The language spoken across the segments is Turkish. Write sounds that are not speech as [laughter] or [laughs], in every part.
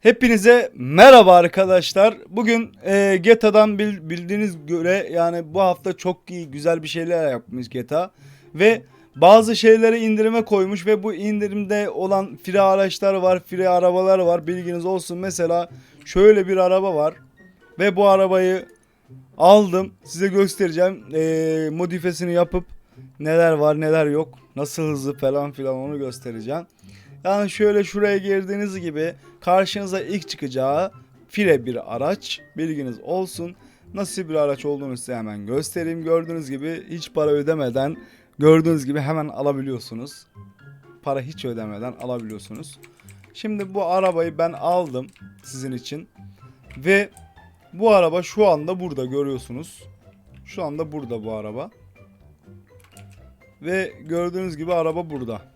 Hepinize merhaba arkadaşlar. Bugün e, GTA'dan bil- bildiğiniz göre yani bu hafta çok iyi güzel bir şeyler yapmış GTA ve bazı şeyleri indirime koymuş ve bu indirimde olan free araçlar var, free arabalar var. Bilginiz olsun. Mesela şöyle bir araba var ve bu arabayı aldım. Size göstereceğim. E, modifesini yapıp neler var, neler yok, nasıl hızlı falan filan onu göstereceğim. Yani şöyle şuraya girdiğiniz gibi karşınıza ilk çıkacağı fire bir araç. Bilginiz olsun. Nasıl bir araç olduğunu size hemen göstereyim. Gördüğünüz gibi hiç para ödemeden gördüğünüz gibi hemen alabiliyorsunuz. Para hiç ödemeden alabiliyorsunuz. Şimdi bu arabayı ben aldım sizin için. Ve bu araba şu anda burada görüyorsunuz. Şu anda burada bu araba. Ve gördüğünüz gibi araba burada.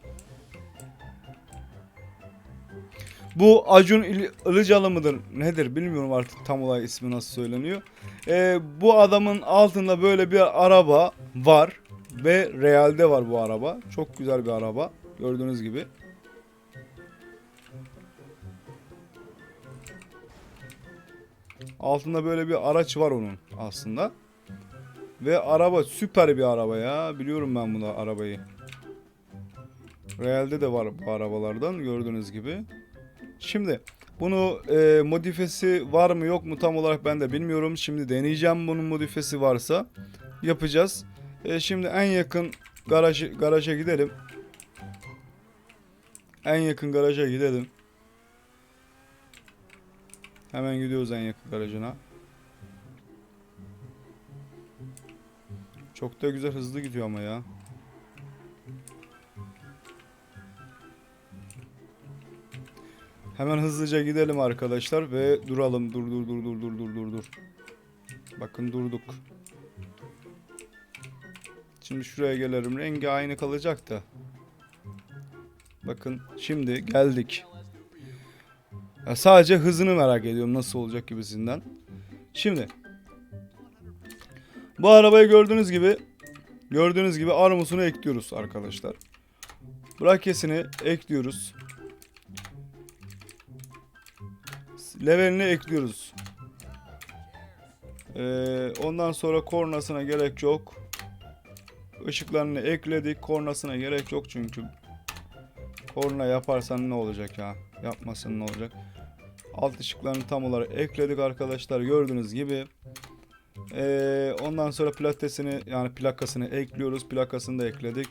Bu Acun Ilıcalı mıdır nedir bilmiyorum artık tam olarak ismi nasıl söyleniyor. Ee, bu adamın altında böyle bir araba var ve realde var bu araba. Çok güzel bir araba gördüğünüz gibi. Altında böyle bir araç var onun aslında. Ve araba süper bir araba ya. Biliyorum ben bunu arabayı. Realde de var bu arabalardan gördüğünüz gibi. Şimdi bunu e, modifesi var mı yok mu tam olarak ben de bilmiyorum. Şimdi deneyeceğim bunun modifesi varsa yapacağız. E, şimdi en yakın garaj garaja gidelim. En yakın garaja gidelim. Hemen gidiyoruz en yakın garajına. Çok da güzel hızlı gidiyor ama ya. Hemen hızlıca gidelim arkadaşlar ve duralım. Dur dur dur dur dur dur dur dur. Bakın durduk. Şimdi şuraya gelelim. Rengi aynı kalacak da. Bakın şimdi geldik. Ya sadece hızını merak ediyorum nasıl olacak gibisinden. Şimdi bu arabayı gördüğünüz gibi gördüğünüz gibi armusunu ekliyoruz arkadaşlar. Brakesini ekliyoruz. Levelini ekliyoruz. Ee, ondan sonra kornasına gerek yok. Işıklarını ekledik. Kornasına gerek yok çünkü. Korna yaparsan ne olacak ya? Yapmasın ne olacak? Alt ışıklarını tam olarak ekledik arkadaşlar. Gördüğünüz gibi. Ee, ondan sonra platesini yani plakasını ekliyoruz. Plakasını da ekledik.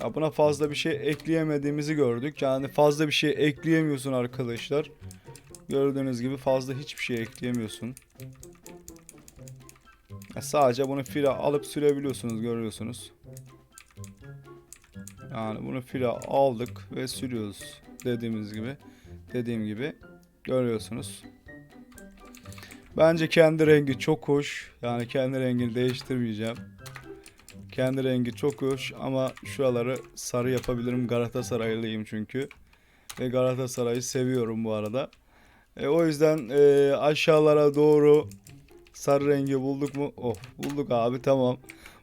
Ya buna fazla bir şey ekleyemediğimizi gördük. Yani fazla bir şey ekleyemiyorsun arkadaşlar. Gördüğünüz gibi fazla hiçbir şey ekleyemiyorsun. Sadece bunu fila alıp sürebiliyorsunuz görüyorsunuz. Yani bunu fila aldık ve sürüyoruz dediğimiz gibi. Dediğim gibi görüyorsunuz. Bence kendi rengi çok hoş. Yani kendi rengini değiştirmeyeceğim. Kendi rengi çok hoş ama şuraları sarı yapabilirim. Galatasaraylıyım çünkü. Ve Galatasaray'ı seviyorum bu arada. E, o yüzden e, aşağılara doğru sarı rengi bulduk mu? Oh bulduk abi tamam.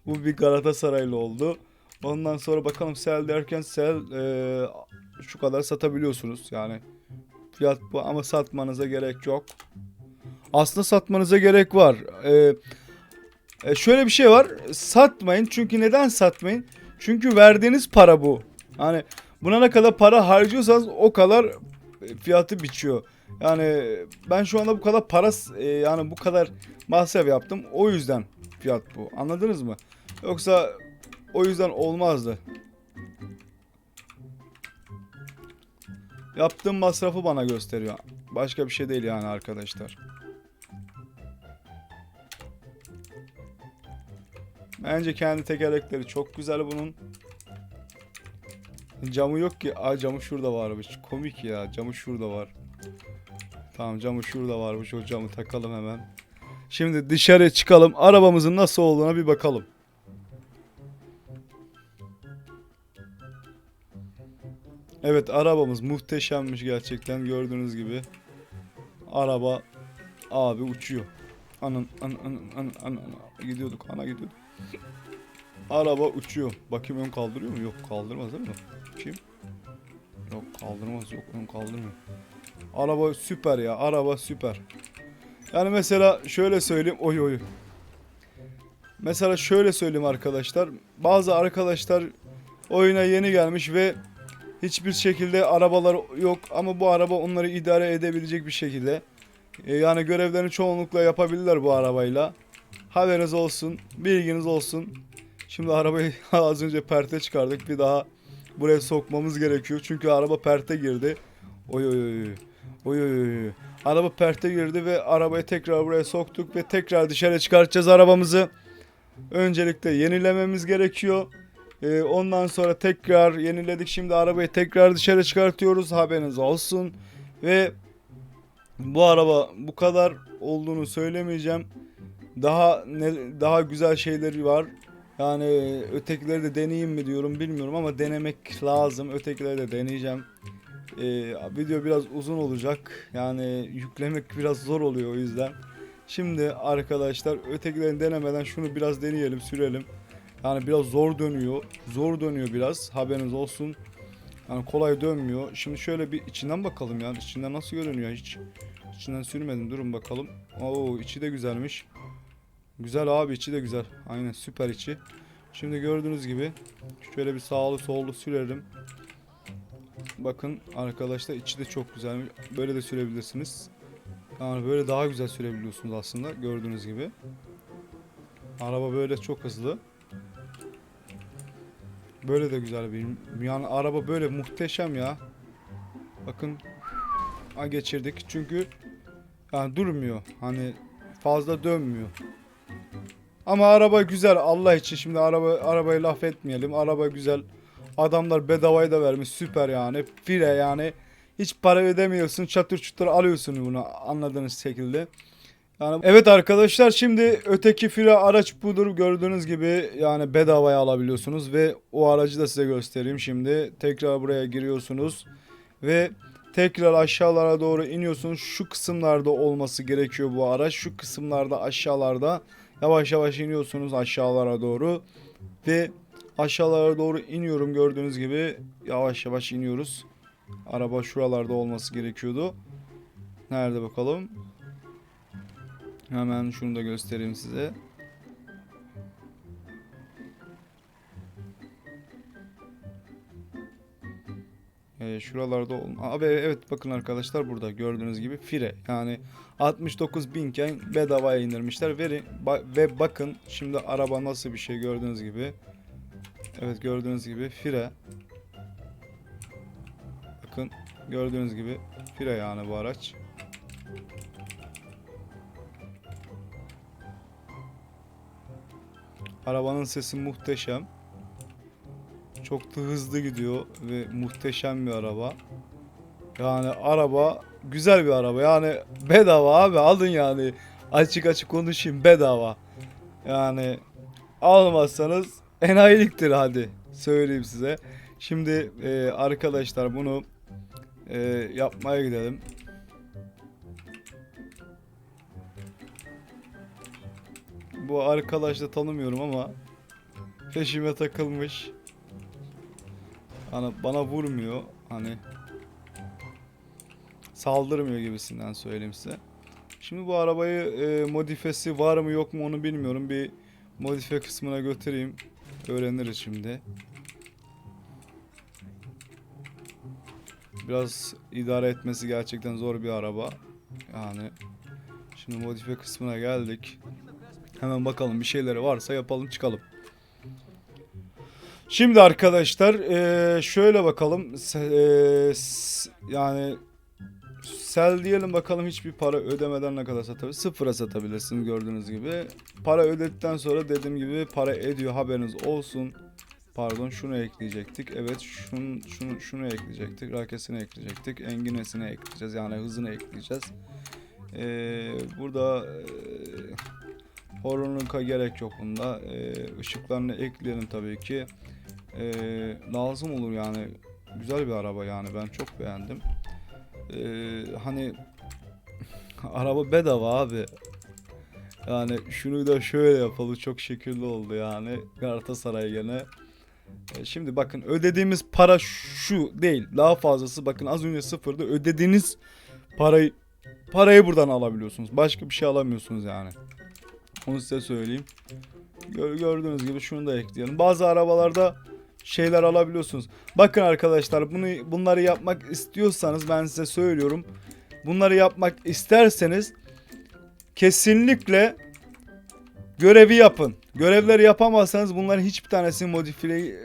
Bu bir Galatasaraylı oldu. Ondan sonra bakalım sel derken sel e, şu kadar satabiliyorsunuz. Yani fiyat bu ama satmanıza gerek yok. Aslında satmanıza gerek var. E, e, şöyle bir şey var. Satmayın. Çünkü neden satmayın? Çünkü verdiğiniz para bu. Hani buna ne kadar para harcıyorsanız o kadar e, fiyatı biçiyor. Yani ben şu anda bu kadar para e, yani bu kadar masraf yaptım. O yüzden fiyat bu. Anladınız mı? Yoksa o yüzden olmazdı. Yaptığım masrafı bana gösteriyor. Başka bir şey değil yani arkadaşlar. Bence kendi tekerlekleri çok güzel bunun. Camı yok ki. Aa camı şurada varmış. Komik ya. Camı şurada var. Tamam camı şurada varmış. O camı takalım hemen. Şimdi dışarı çıkalım. Arabamızın nasıl olduğuna bir bakalım. Evet arabamız muhteşemmiş gerçekten gördüğünüz gibi. Araba abi uçuyor. Anan anan anan anan anan gidiyorduk ana gidiyorduk. Araba uçuyor. Bakayım ön kaldırıyor mu? Yok kaldırmaz değil mi? Bakayım. Yok kaldırmaz yok ön kaldırmıyor. Araba süper ya. Araba süper. Yani mesela şöyle söyleyeyim. Oy oy. Mesela şöyle söyleyeyim arkadaşlar. Bazı arkadaşlar oyuna yeni gelmiş ve hiçbir şekilde arabalar yok ama bu araba onları idare edebilecek bir şekilde. E, yani görevlerini çoğunlukla yapabilirler bu arabayla. Haberiniz olsun, bilginiz olsun. Şimdi arabayı [laughs] az önce perte çıkardık. Bir daha buraya sokmamız gerekiyor. Çünkü araba perte girdi. Oy oy oy. Oy oy oy. Araba perte girdi ve arabayı tekrar buraya soktuk ve tekrar dışarı çıkartacağız arabamızı. Öncelikle yenilememiz gerekiyor. Ee, ondan sonra tekrar yeniledik. Şimdi arabayı tekrar dışarı çıkartıyoruz. Haberiniz olsun. Ve bu araba bu kadar olduğunu söylemeyeceğim. Daha ne, daha güzel şeyleri var. Yani ötekileri de deneyeyim mi diyorum bilmiyorum ama denemek lazım. Ötekileri de deneyeceğim. Ee, video biraz uzun olacak. Yani yüklemek biraz zor oluyor o yüzden. Şimdi arkadaşlar ötekilerini denemeden şunu biraz deneyelim, sürelim. Yani biraz zor dönüyor. Zor dönüyor biraz. Haberiniz olsun. Yani kolay dönmüyor. Şimdi şöyle bir içinden bakalım ya. İçinden nasıl görünüyor hiç. İçinden sürmedim. Durun bakalım. Oo içi de güzelmiş. Güzel abi içi de güzel. Aynen süper içi. Şimdi gördüğünüz gibi şöyle bir sağlı sollu sürelim. Bakın arkadaşlar içi de çok güzelmiş. Böyle de sürebilirsiniz. Yani böyle daha güzel sürebiliyorsunuz aslında gördüğünüz gibi. Araba böyle çok hızlı. Böyle de güzel bir yani araba böyle muhteşem ya. Bakın ha geçirdik çünkü yani durmuyor. Hani fazla dönmüyor. Ama araba güzel Allah için şimdi araba arabayı laf etmeyelim. Araba güzel. Adamlar bedavayı da vermiş süper yani. Fire yani. Hiç para ödemiyorsun. Çatır çutur alıyorsun bunu anladığınız şekilde. Yani evet arkadaşlar şimdi öteki fire araç budur gördüğünüz gibi yani bedavaya alabiliyorsunuz ve o aracı da size göstereyim şimdi. Tekrar buraya giriyorsunuz ve tekrar aşağılara doğru iniyorsunuz. Şu kısımlarda olması gerekiyor bu araç. Şu kısımlarda aşağılarda yavaş yavaş iniyorsunuz aşağılara doğru ve aşağılara doğru iniyorum gördüğünüz gibi yavaş yavaş iniyoruz. Araba şuralarda olması gerekiyordu. Nerede bakalım? Hemen şunu da göstereyim size. Ee, şuralarda ol Abi evet bakın arkadaşlar burada gördüğünüz gibi fire yani 69 binken bedavaya indirmişler Veri, ba- ve bakın şimdi araba nasıl bir şey gördüğünüz gibi evet gördüğünüz gibi fire bakın gördüğünüz gibi fire yani bu araç Arabanın sesi muhteşem. Çok da hızlı gidiyor ve muhteşem bir araba. Yani araba güzel bir araba. Yani bedava abi alın yani. Açık açık konuşayım bedava. Yani almazsanız enayiliktir hadi söyleyeyim size. Şimdi e, arkadaşlar bunu e, yapmaya gidelim. Bu arkadaş da tanımıyorum ama peşime takılmış. Hani bana vurmuyor. Hani saldırmıyor gibisinden söyleyeyim size. Şimdi bu arabayı e, modifesi var mı yok mu onu bilmiyorum. Bir modife kısmına götüreyim. Öğreniriz şimdi. Biraz idare etmesi gerçekten zor bir araba. Yani şimdi modife kısmına geldik. Hemen bakalım bir şeyleri varsa yapalım çıkalım. Şimdi arkadaşlar şöyle bakalım. Yani sel diyelim bakalım hiçbir para ödemeden ne kadar satabilir? Sıfıra satabilirsiniz gördüğünüz gibi. Para ödedikten sonra dediğim gibi para ediyor haberiniz olsun. Pardon şunu ekleyecektik. Evet şunu, şunu, şunu ekleyecektik. Rakesini ekleyecektik. Enginesini ekleyeceğiz. Yani hızını ekleyeceğiz. Eee, burada eee Horonluka gerek yok bunda. Ee, ışıklarını ekleyelim tabii ki. Ee, lazım olur yani. Güzel bir araba yani ben çok beğendim. Ee, hani [laughs] araba bedava abi. Yani şunu da şöyle yapalım çok şekilli oldu yani. Galatasaray gene. Ee, Şimdi bakın ödediğimiz para şu değil. Daha fazlası bakın az önce sıfırdı. Ödediğiniz Parayı parayı buradan alabiliyorsunuz. Başka bir şey alamıyorsunuz yani. Onu size söyleyeyim. Gör- gördüğünüz gibi şunu da ekleyelim. Bazı arabalarda şeyler alabiliyorsunuz. Bakın arkadaşlar bunu bunları yapmak istiyorsanız ben size söylüyorum. Bunları yapmak isterseniz kesinlikle görevi yapın. Görevleri yapamazsanız bunların hiçbir tanesini modifiye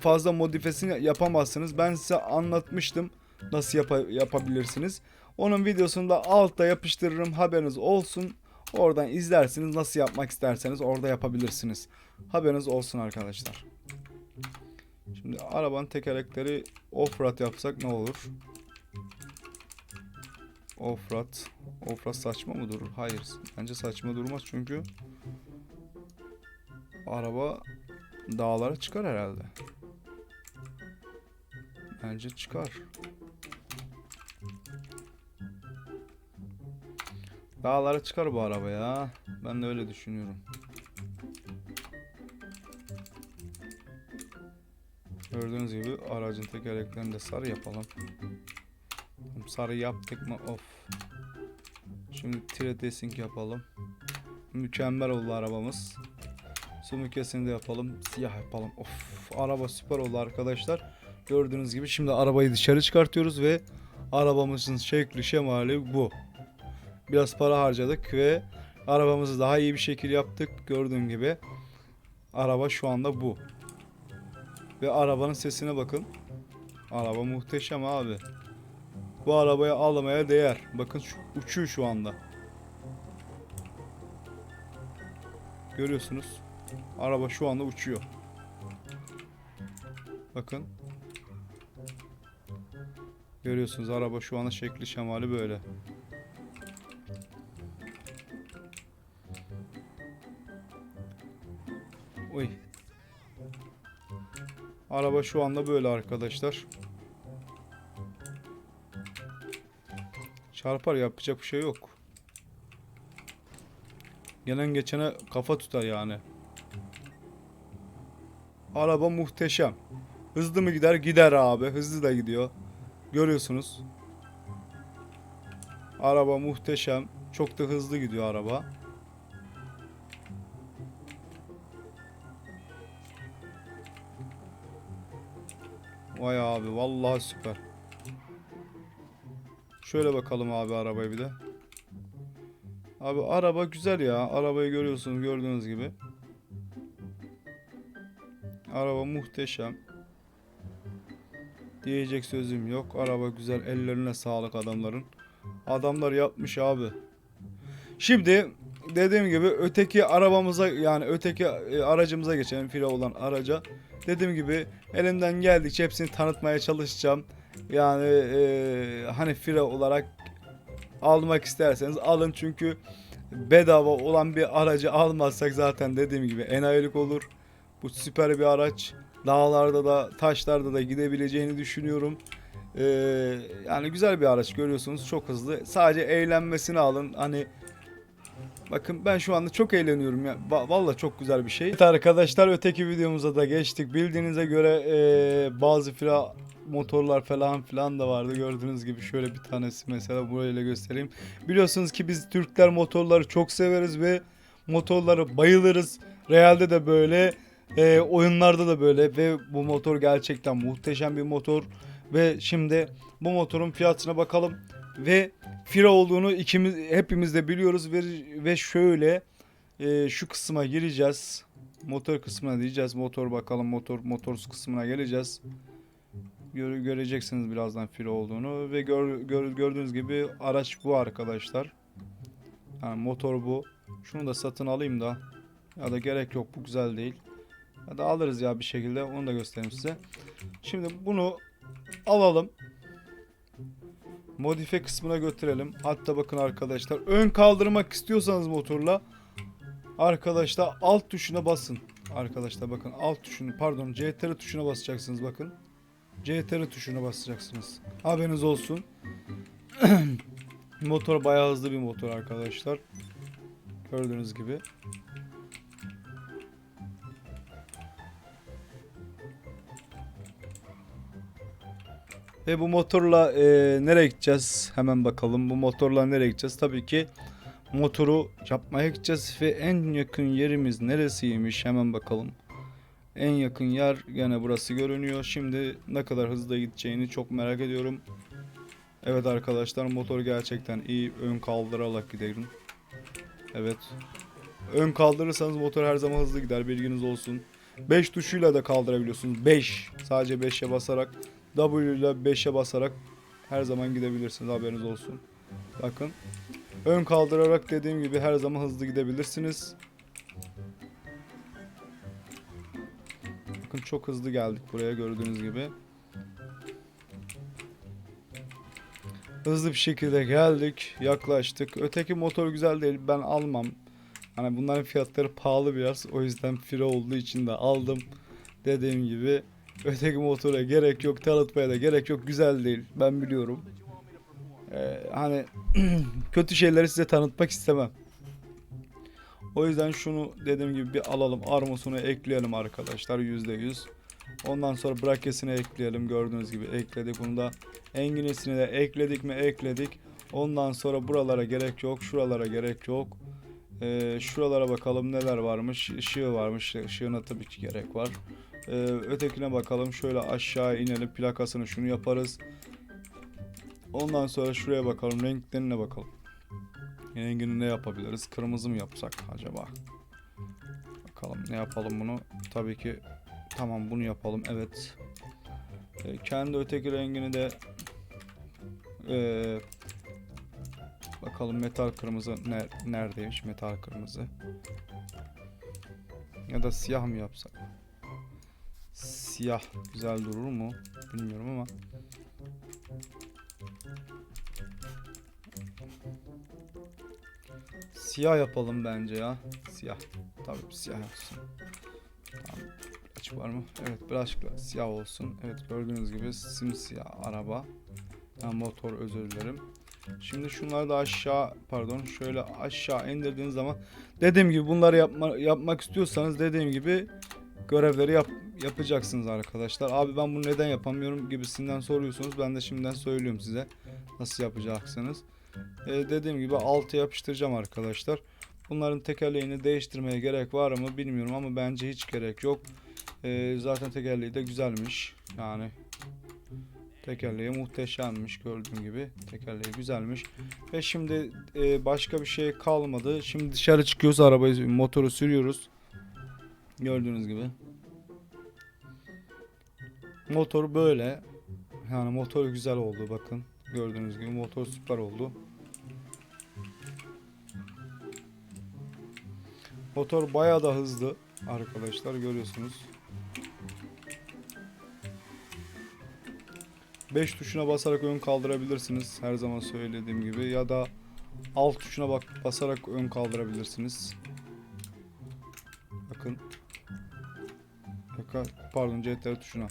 fazla modifesini yapamazsınız. Ben size anlatmıştım nasıl yapa- yapabilirsiniz. Onun videosunu da altta yapıştırırım haberiniz olsun. Oradan izlersiniz nasıl yapmak isterseniz orada yapabilirsiniz. Haberiniz olsun arkadaşlar. Şimdi arabanın tekerlekleri offroad yapsak ne olur? Offroad. Offroad saçma mı durur? Hayır. Bence saçma durmaz çünkü araba dağlara çıkar herhalde. Bence çıkar. Dağlara çıkar bu araba ya. Ben de öyle düşünüyorum. Gördüğünüz gibi aracın tekerleklerini de sarı yapalım. Sarı yaptık mı? Of. Şimdi tire yapalım. Mükemmel oldu arabamız. Sumukesini de yapalım. Siyah yapalım. Of. Araba süper oldu arkadaşlar. Gördüğünüz gibi şimdi arabayı dışarı çıkartıyoruz ve arabamızın şekli şemali bu. Biraz para harcadık ve arabamızı daha iyi bir şekil yaptık. Gördüğün gibi araba şu anda bu. Ve arabanın sesine bakın. Araba muhteşem abi. Bu arabayı almaya değer. Bakın şu, uçuyor şu anda. Görüyorsunuz. Araba şu anda uçuyor. Bakın. Görüyorsunuz araba şu anda şekli şemali böyle. Oy. Araba şu anda böyle arkadaşlar. Çarpar yapacak bir şey yok. Gelen geçene kafa tutar yani. Araba muhteşem. Hızlı mı gider? Gider abi. Hızlı da gidiyor. Görüyorsunuz. Araba muhteşem. Çok da hızlı gidiyor araba. Vay abi vallahi süper. Şöyle bakalım abi arabaya bir de. Abi araba güzel ya. Arabayı görüyorsunuz gördüğünüz gibi. Araba muhteşem. Diyecek sözüm yok. Araba güzel. Ellerine sağlık adamların. Adamlar yapmış abi. Şimdi dediğim gibi öteki arabamıza yani öteki e, aracımıza geçelim. Filo olan araca. Dediğim gibi elimden geldikçe hepsini tanıtmaya çalışacağım. Yani e, hani filo olarak almak isterseniz alın çünkü bedava olan bir aracı almazsak zaten dediğim gibi enayilik olur. Bu süper bir araç. Dağlarda da taşlarda da gidebileceğini düşünüyorum. Ee, yani güzel bir araç görüyorsunuz çok hızlı. Sadece eğlenmesini alın. Hani bakın ben şu anda çok eğleniyorum ya. Va- Vallahi çok güzel bir şey. Evet arkadaşlar öteki videomuza da geçtik. Bildiğinize göre ee, bazı fira motorlar falan filan da vardı. Gördüğünüz gibi şöyle bir tanesi mesela burayla göstereyim. Biliyorsunuz ki biz Türkler motorları çok severiz ve motorları bayılırız. Realde de böyle, e, oyunlarda da böyle ve bu motor gerçekten muhteşem bir motor. Ve şimdi bu motorun fiyatına bakalım ve fira olduğunu ikimiz hepimiz de biliyoruz ve ve şöyle e, şu kısma gireceğiz. Motor kısmına diyeceğiz. Motor bakalım motor motorsuz kısmına geleceğiz. Gör- göreceksiniz birazdan filo olduğunu ve gör, gör- gördüğünüz gibi araç bu arkadaşlar. Yani motor bu. Şunu da satın alayım da. Ya da gerek yok bu güzel değil. Ya da alırız ya bir şekilde onu da göstereyim size. Şimdi bunu alalım. Modifiye kısmına götürelim. Hatta bakın arkadaşlar ön kaldırmak istiyorsanız motorla arkadaşlar alt tuşuna basın. Arkadaşlar bakın alt tuşunu pardon CTRL tuşuna basacaksınız bakın. CTRL tuşuna basacaksınız. Haberiniz olsun. [clears throat] motor bayağı hızlı bir motor arkadaşlar. Gördüğünüz gibi. Ve bu motorla e, nereye gideceğiz? Hemen bakalım. Bu motorla nereye gideceğiz? Tabii ki motoru yapmaya gideceğiz ve en yakın yerimiz neresiymiş? Hemen bakalım. En yakın yer gene burası görünüyor. Şimdi ne kadar hızlı gideceğini çok merak ediyorum. Evet arkadaşlar motor gerçekten iyi. Ön kaldırarak gidelim. Evet. Ön kaldırırsanız motor her zaman hızlı gider bilginiz olsun. 5 tuşuyla da kaldırabiliyorsunuz. 5. Sadece 5'e basarak W ile 5'e basarak her zaman gidebilirsiniz haberiniz olsun. Bakın. Ön kaldırarak dediğim gibi her zaman hızlı gidebilirsiniz. Bakın çok hızlı geldik buraya gördüğünüz gibi. Hızlı bir şekilde geldik, yaklaştık. Öteki motor güzel değil, ben almam. Hani bunların fiyatları pahalı biraz. O yüzden free olduğu için de aldım. Dediğim gibi öteki motora gerek yok, tanıtmaya da gerek yok. Güzel değil, ben biliyorum. Ee, hani [clears throat] kötü şeyleri size tanıtmak istemem. O yüzden şunu dediğim gibi bir alalım. Armosunu ekleyelim arkadaşlar %100. Ondan sonra brakesini ekleyelim. Gördüğünüz gibi ekledik bunu da. Enginesini de ekledik mi ekledik. Ondan sonra buralara gerek yok. Şuralara gerek yok. Ee, şuralara bakalım neler varmış. Işığı varmış. Işığına tabii ki gerek var. Ee, ötekine bakalım. Şöyle aşağı inelim. Plakasını şunu yaparız. Ondan sonra şuraya bakalım. Renklerine bakalım. Rengini ne yapabiliriz? Kırmızı mı yapsak acaba? Bakalım ne yapalım bunu? Tabii ki tamam bunu yapalım. Evet. Ee, kendi öteki rengini de ee, bakalım metal kırmızı ne, neredeymiş metal kırmızı ya da siyah mı yapsak siyah güzel durur mu bilmiyorum ama Siyah yapalım bence ya. Siyah. Tabii siyah olsun. Tamam. Açık var mı? Evet birazcık siyah olsun. Evet gördüğünüz gibi simsiyah araba. Ha, motor özür dilerim. Şimdi şunları da aşağı pardon şöyle aşağı indirdiğiniz zaman dediğim gibi bunları yapma, yapmak istiyorsanız dediğim gibi görevleri yap, yapacaksınız arkadaşlar. Abi ben bunu neden yapamıyorum gibisinden soruyorsunuz. Ben de şimdiden söylüyorum size nasıl yapacaksınız. Ee, dediğim gibi altı yapıştıracağım arkadaşlar. Bunların tekerleğini değiştirmeye gerek var mı bilmiyorum ama bence hiç gerek yok. Ee, zaten tekerleği de güzelmiş. Yani tekerleği muhteşemmiş gördüğüm gibi. Tekerleği güzelmiş. Ve şimdi e, başka bir şey kalmadı. Şimdi dışarı çıkıyoruz arabayı motoru sürüyoruz. Gördüğünüz gibi. Motor böyle. Yani motor güzel oldu bakın. Gördüğünüz gibi motor süper oldu. Motor bayağı da hızlı arkadaşlar görüyorsunuz. 5 tuşuna basarak ön kaldırabilirsiniz her zaman söylediğim gibi ya da alt tuşuna bak basarak ön kaldırabilirsiniz. Bakın. Bakın pardon CTR tuşuna.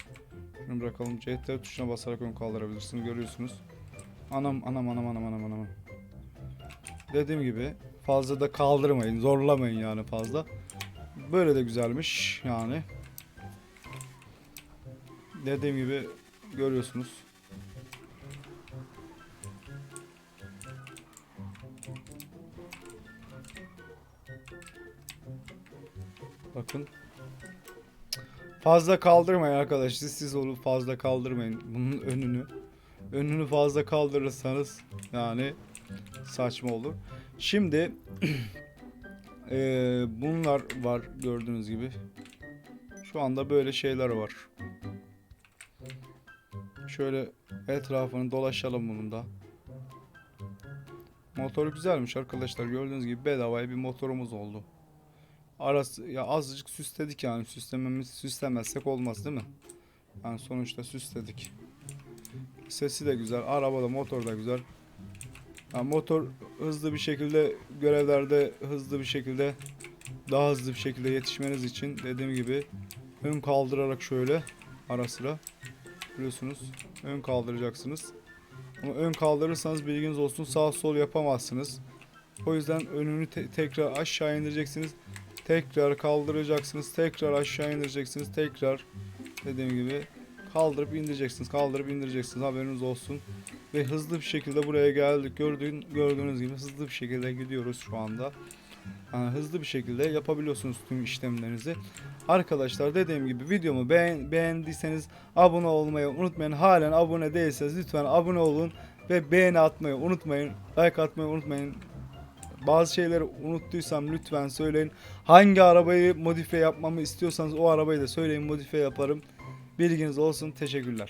Şunu bırakalım. CTR tuşuna basarak ön kaldırabilirsiniz. Görüyorsunuz. Anam anam anam anam anam anam. Dediğim gibi fazla da kaldırmayın. Zorlamayın yani fazla. Böyle de güzelmiş yani. Dediğim gibi görüyorsunuz. Bakın. Fazla kaldırmayın arkadaşlar. Siz, onu fazla kaldırmayın. Bunun önünü. Önünü fazla kaldırırsanız yani saçma olur. Şimdi [clears throat] eee, bunlar var gördüğünüz gibi. Şu anda böyle şeyler var. Şöyle etrafını dolaşalım bunun da. Motor güzelmiş arkadaşlar. Gördüğünüz gibi bedavaya bir motorumuz oldu. Arası ya azıcık süsledik yani. Süslememiz süslemezsek olmaz değil mi? Yani sonuçta süsledik. Sesi de güzel. Araba da motor da güzel. Yani motor hızlı bir şekilde görevlerde hızlı bir şekilde daha hızlı bir şekilde yetişmeniz için dediğim gibi ön kaldırarak şöyle ara sıra biliyorsunuz ön kaldıracaksınız. Ama ön kaldırırsanız bilginiz olsun sağ sol yapamazsınız. O yüzden önünü te- tekrar aşağı indireceksiniz. Tekrar kaldıracaksınız. Tekrar aşağı indireceksiniz. Tekrar dediğim gibi kaldırıp indireceksiniz. Kaldırıp indireceksiniz. Haberiniz olsun. Ve hızlı bir şekilde buraya geldik. Gördüğün, gördüğünüz gibi hızlı bir şekilde gidiyoruz şu anda. Yani hızlı bir şekilde yapabiliyorsunuz tüm işlemlerinizi. Arkadaşlar dediğim gibi videomu beğen, beğendiyseniz abone olmayı unutmayın. Halen abone değilseniz lütfen abone olun ve beğeni atmayı unutmayın. Like atmayı unutmayın. Bazı şeyleri unuttuysam lütfen söyleyin. Hangi arabayı modifiye yapmamı istiyorsanız o arabayı da söyleyin modifiye yaparım. Bilginiz olsun. Teşekkürler.